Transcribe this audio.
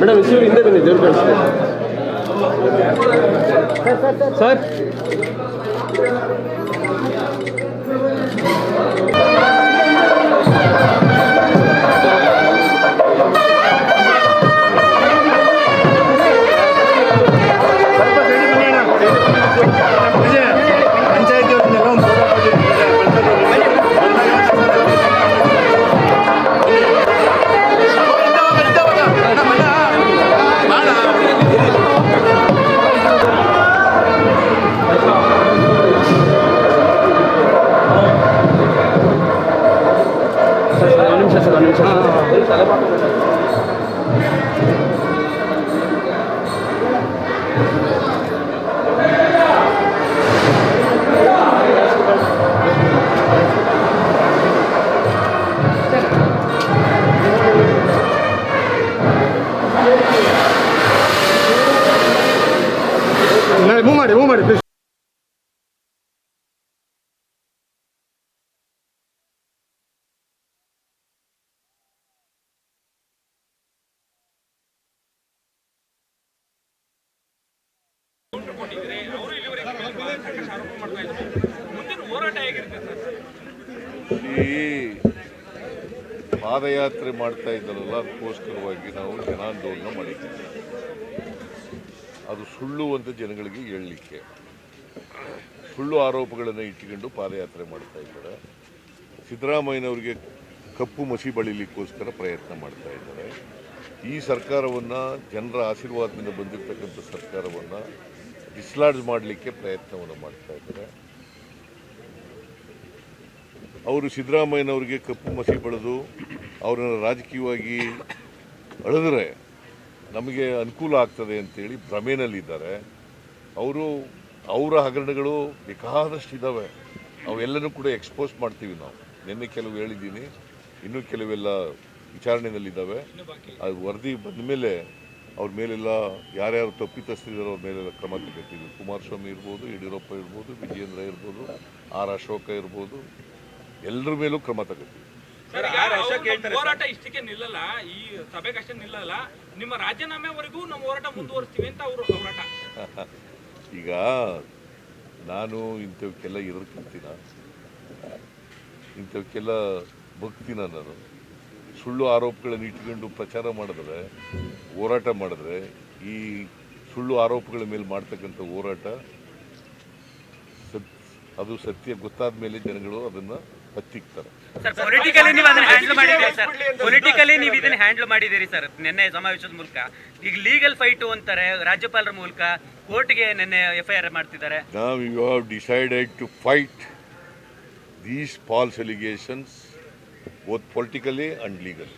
Madam issue ಹಿಂದೆ ಬನ್ನಿ ದೇವ್ರು ಕಳಿಸ್ತಾರೆ ಸರ್ ಸರ್ ಸರ್ ಈ ಪಾದಯಾತ್ರೆ ಮಾಡ್ತಾ ಇದ್ದಲ್ಲ ಅದಕ್ಕೋಸ್ಕರವಾಗಿ ನಾವು ಜನಾಂದೋಲನ ಮಾಡಿದ್ದೀವಿ. ಅದು ಸುಳ್ಳು ಅಂತ ಜನಗಳಿಗೆ ಹೇಳಲಿಕ್ಕೆ. ಸುಳ್ಳು ಆರೋಪಗಳನ್ನು ಇಟ್ಟುಕೊಂಡು ಪಾದಯಾತ್ರೆ ಮಾಡ್ತಾ ಇದ್ದಾರೆ. ಸಿದ್ದರಾಮಯ್ಯನವರಿಗೆ ಕಪ್ಪು ಮಸಿ ಬಳಿಲಿಕ್ಕೋಸ್ಕರ ಪ್ರಯತ್ನ ಮಾಡ್ತಾ ಇದ್ದಾರೆ. ಈ ಸರ್ಕಾರವನ್ನು, ಜನರ ಆಶೀರ್ವಾದದಿಂದ ಬಂದಿರತಕ್ಕಂಥ ಸರ್ಕಾರವನ್ನು ಡಿಸ್ಲಾಡ್ಜ್ ಮಾಡಲಿಕ್ಕೆ ಪ್ರಯತ್ನವನ್ನು ಮಾಡ್ತಾ ಇದ್ದಾರೆ. ಅವರು ಸಿದ್ದರಾಮಯ್ಯನವರಿಗೆ ಕಪ್ಪು ಮಸಿ ಬಳಿದು ಅವರನ್ನು ರಾಜಕೀಯವಾಗಿ ಅಳೆದರೆ ನಮಗೆ ಅನುಕೂಲ ಆಗ್ತದೆ ಅಂತೇಳಿ ಭ್ರಮೆಯಲ್ಲಿದ್ದಾರೆ ಅವರು, ಅವರ ಹಗರಣಗಳು ಬೇಕಾದಷ್ಟು ಇದ್ದಾವೆ ಅವೆಲ್ಲನೂ ಕೂಡ ಎಕ್ಸ್ಪೋಸ್ ಮಾಡ್ತೀವಿ ನಾವು. ನಿನ್ನೆ ಕೆಲವು ಹೇಳಿದ್ದೀನಿ. ಇನ್ನೂ ಕೆಲವೆಲ್ಲ ವಿಚಾರಣೆಯಲ್ಲಿದ್ದಾವೆ ಅದು ವರದಿ ಬಂದ ಮೇಲೆ ಅವ್ರ ಮೇಲೆಲ್ಲ ಯಾರ್ಯಾರು ತಪ್ಪಿತಸ್ಥರಿದ್ದಾರೋ ಅವ್ರ ಮೇಲೆಲ್ಲ ಕ್ರಮ ತಗೋತೀವಿ. ಕುಮಾರಸ್ವಾಮಿ ಇರ್ಬೋದು ಯಡಿಯೂರಪ್ಪ ಇರ್ಬೋದು ವಿಜಯೇಂದ್ರ ಇರ್ಬೋದು ಆರ್ ಅಶೋಕ ಇರ್ಬೋದು ಎಲ್ಲರ ಮೇಲೂ ಕ್ರಮ ಅವ್ರ ಹೋರಾಟ ಇಷ್ಟಕ್ಕೆ ನಿಲ್ಲಲ್ಲ ಈ ಸಭೆಗೆ ಅಷ್ಟೇ ನಿಲ್ಲಲ್ಲ ನಿಮ್ಮ ರಾಜೀನಾಮೆವರೆಗೂ ನಮ್ಮ ಹೋರಾಟ ಮುಂದುವರಿಸ್ತೀವಿ ಅಂತ ಅವರು ಹೋರಾಟ. ಈಗ ನಾನು ಇಂಥವಕ್ಕೆಲ್ಲ ಇರೋಕ್ಕಿಂತೀನ ಇಂಥವಕ್ಕೆಲ್ಲ ಬಗ್ತೀನ ನಾನು? ಸುಳ್ಳು ಆರೋಪಗಳನ್ನು ಇಟ್ಕೊಂಡು ಪ್ರಚಾರ ಮಾಡಿದ್ರೆ ಹೋರಾಟ ಮಾಡಿದ್ರೆ ಈ ಸುಳ್ಳು ಆರೋಪಗಳ ಮೇಲೆ ಮಾಡ್ತಕ್ಕಂಥ ಹೋರಾಟ ಸತ್ ಅದು ಸತ್ಯ ಗೊತ್ತಾದ ಮೇಲೆ ಜನಗಳು ಅದನ್ನು ಹತ್ತಿಕ್ತಾರೆ. ಸರ್ ಪೊಲಿಟಿಕಲಿ ನೀವು ಅದನ್ನ ಹ್ಯಾಂಡಲ್ ಮಾಡಿದ್ದೀರಿ ಸರ್. ಪೊಲಿಟಿಕಲಿ ನೀವು ಇದನ್ನ ಹ್ಯಾಂಡಲ್ ಮಾಡಿದ್ದೀರಿ ಸರ್. ನಿನ್ನೆ ಸಮಾವೇಶದ ಮೂಲಕ. ಈಗ ಲೀಗಲ್ ಫೈಟು ಅಂತಾರೆ ರಾಜ್ಯಪಾಲರ ಮೂಲಕ ಕೋರ್ಟ್ಗೆ ನಿನ್ನೆ ಎಫ್ ಐ ಆರ್ ಮಾಡ್ತಿದ್ದಾರೆ. ನಾವು you have decided to fight these false allegations. Both politically and legally.